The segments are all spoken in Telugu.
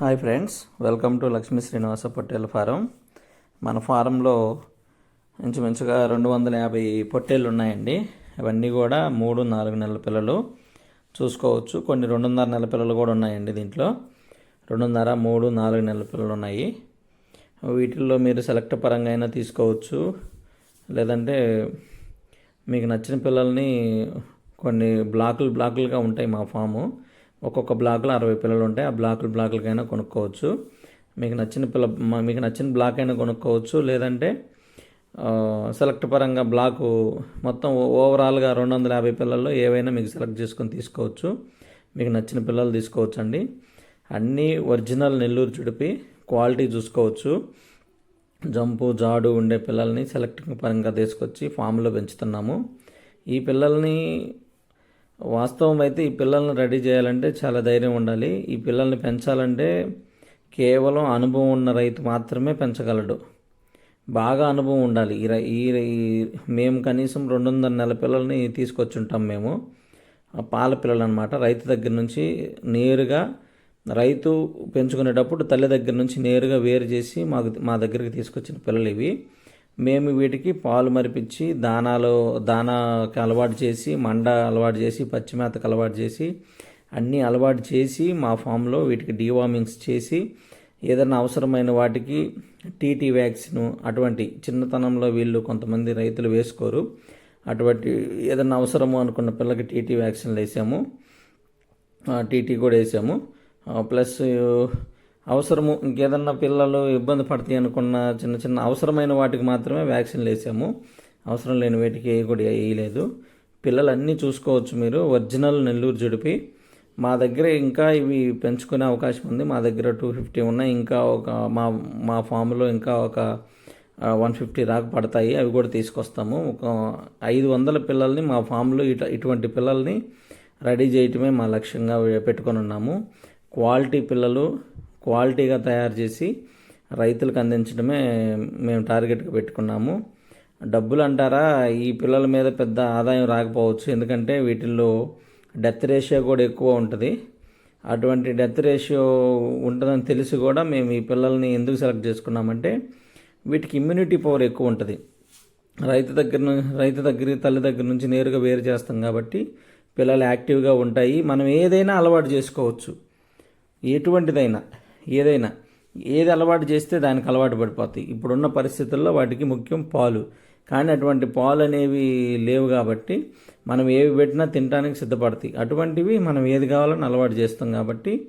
Hi friends welcome to Lakshmi Srinivasa Pottela farm. మన ఫారంలో ఇంచుమించుగా రెండు వందల యాభై పొట్టేళ్ళు ఉన్నాయండి. ఇవన్నీ కూడా మూడు నాలుగు నెలల పిల్లలు. చూసుకోవచ్చు కొన్ని రెండున్నర నెలల పిల్లలు కూడా ఉన్నాయండి దీంట్లో. రెండున్నర మూడు నాలుగు నెలల పిల్లలు ఉన్నాయి. వీటిల్లో మీరు సెలెక్ట్ పరంగా అయినా తీసుకోవచ్చు. లేదంటే మీకు నచ్చిన పిల్లల్ని కొన్ని బ్లాకులు బ్లాకులుగా ఉంటాయి మా ఫాము. ఒక్కొక్క బ్లాక్లో అరవై పిల్లలు ఉంటాయి. ఆ బ్లాకులు బ్లాకులకైనా కొనుక్కోవచ్చు. మీకు నచ్చిన పిల్ల మీకు నచ్చిన బ్లాక్ అయినా కొనుక్కోవచ్చు. లేదంటే సెలెక్ట్ పరంగా బ్లాకు మొత్తం ఓ- ఓవరాల్గా రెండు వందల యాభై పిల్లల్లో ఏవైనా మీకు సెలెక్ట్ చేసుకొని తీసుకోవచ్చు. మీకు నచ్చిన పిల్లలు తీసుకోవచ్చు అండి అన్నీ ఒరిజినల్ నెల్లూరు చుడిపి క్వాలిటీ చూసుకోవచ్చు. జంపు జాడు ఉండే పిల్లల్ని సెలెక్టింగ్ పరంగా తీసుకొచ్చి ఫామ్లో పెంచుతున్నాము. ఈ పిల్లల్ని వాస్తవం అయితే ఈ పిల్లల్ని రెడీ చేయాలంటే చాలా ధైర్యం ఉండాలి. ఈ పిల్లల్ని పెంచాలంటే కేవలం అనుభవం ఉన్న రైతు మాత్రమే పెంచగలడు. బాగా అనుభవం ఉండాలి. ఈ రై- ఈ మేము కనీసం రెండున్నర నెల పిల్లల్ని తీసుకొచ్చుంటాం మేము. పాల పిల్లలు అనమాట రైతు దగ్గర నుంచి నేరుగా రైతు పెంచుకునేటప్పుడు తల్లి దగ్గర నుంచి నేరుగా వేరు చేసి మాకు మా దగ్గరికి తీసుకొచ్చిన పిల్లలు ఇవి. మేము వీటికి పాలు మరిపించి దానాలో దానాకి అలవాటు చేసి మండ అలవాటు చేసి పచ్చిమేతకు అలవాటు చేసి అన్నీ అలవాటు చేసి మా ఫామ్లో వీటికి డీవార్మింగ్స్ చేసి ఏదైనా అవసరమైన వాటికి టీటీ వ్యాక్సిన్ అటువంటి చిన్నతనంలో వీళ్ళు కొంతమంది రైతులు వేసుకోరు. అటువంటి ఏదైనా అవసరము అనుకున్న పిల్లకి టీటీ వ్యాక్సిన్లు వేసాము. టీటీ కూడా వేసాము. ప్లస్ అవసరము ఇంకేదన్నా పిల్లలు ఇబ్బంది పడతాయి అనుకున్న చిన్న చిన్న అవసరమైన వాటికి మాత్రమే వ్యాక్సిన్లు వేసాము. అవసరం లేని వాటికి కూడా వేయలేదు. పిల్లలన్నీ చూసుకోవచ్చు మీరు. ఒరిజినల్ నెల్లూరు జుడిపి. మా దగ్గర ఇంకా ఇవి పెంచుకునే అవకాశం ఉంది. మా దగ్గర టూ ఫిఫ్టీ ఉన్నాయి. ఇంకా ఒక మా మా ఫామ్లో ఇంకా ఒక వన్ ఫిఫ్టీ రాక పడతాయి. అవి కూడా తీసుకొస్తాము. ఒక ఐదు వందల పిల్లల్ని మా ఫామ్లో ఇట ఇటువంటి పిల్లల్ని రెడీ చేయటమే మా లక్ష్యంగా పెట్టుకొని ఉన్నాము. క్వాలిటీ పిల్లలు క్వాలిటీగా తయారు చేసి రైతులకు అందించడమే మేము టార్గెట్గా పెట్టుకున్నాము. డబ్బులు అంటారా ఈ పిల్లల మీద పెద్ద ఆదాయం రాకపోవచ్చు. ఎందుకంటే వీటిల్లో డెత్ రేషియో కూడా ఎక్కువ ఉంటుంది. అటువంటి డెత్ రేషియో ఉంటుందని తెలిసి కూడా మేము ఈ పిల్లల్ని ఎందుకు సెలెక్ట్ చేసుకున్నామంటే వీటికి ఇమ్యూనిటీ పవర్ ఎక్కువ ఉంటుంది. రైతు దగ్గర రైతు దగ్గర తల్లి దగ్గర నుంచి నేరుగా వేరు చేస్తాం కాబట్టి పిల్లలు యాక్టివ్గా ఉంటాయి. మనం ఏదైనా అలవాటు చేసుకోవచ్చు. ఎటువంటిదైనా. ఏదైనా ఏది అలవాటు చేస్తే దానికి అలవాటు పడిపోతాయి. ఇప్పుడున్న పరిస్థితుల్లో వాటికి ముఖ్యం పాలు. కానీ అటువంటి పాలు అనేవి లేవు కాబట్టి మనం ఏవి పెట్టినా తినడానికి సిద్ధపడతాయి. అటువంటివి మనం ఏది కావాలని అలవాటు చేస్తాం కాబట్టి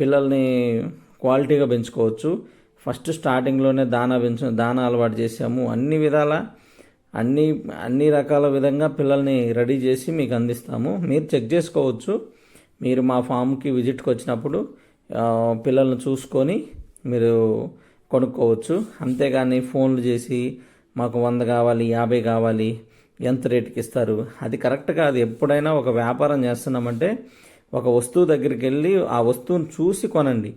పిల్లల్ని క్వాలిటీగా పెంచుకోవచ్చు. ఫస్ట్ స్టార్టింగ్లోనే దానా పెంచు దానా అలవాటు చేసాము అన్ని విధాల అన్ని అన్ని రకాల విధంగా పిల్లల్ని రెడీ చేసి మీకు అందిస్తాము. మీరు చెక్ చేసుకోవచ్చు. మీరు మా ఫామ్కి విజిట్కి వచ్చినప్పుడు పిల్లల్ని చూసుకొని మీరు కొనుక్కోవచ్చు. అంతేగాని ఫోన్లు చేసి మాకు వంద కావాలి యాభై కావాలి ఎంత రేటుకి ఇస్తారు? అది కరెక్ట్ కాదు. ఎప్పుడైనా ఒక వ్యాపారం చేస్తున్నామంటే ఒక వస్తువు దగ్గరికి వెళ్ళి ఆ వస్తువును చూసి కొనండి.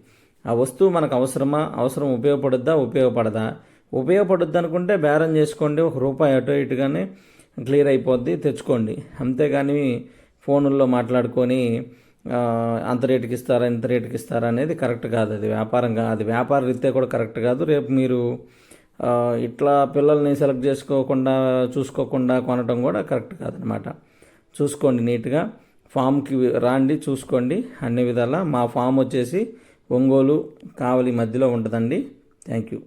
ఆ వస్తువు మనకు అవసరమా? అవసరం ఉపయోగపడుద్దా? ఉపయోగపడదా? ఉపయోగపడుద్ది అనుకుంటే బేరం చేసుకోండి. ఒక రూపాయి అటు ఇటుగానే క్లియర్ అయిపోద్ది తెచ్చుకోండి. అంతేగాని ఫోనుల్లో మాట్లాడుకొని అంత రేటుకి ఇస్తారా ఇంత రేటుకి ఇస్తారా అనేది కరెక్ట్ కాదు. అది వ్యాపారంగా అది వ్యాపార రీత్యా కూడా కరెక్ట్ కాదు. రేపు మీరు ఇట్లా పిల్లల్ని సెలెక్ట్ చేసుకోకుండా చూసుకోకుండా కొనటం కూడా కరెక్ట్ కాదనమాట చూసుకోండి నీట్గా. ఫామ్కి రాండి చూసుకోండి అన్ని విధాలా. మా ఫామ్ వచ్చేసి ఒంగోలు కావలి మధ్యలో ఉంటుందండి. Thank you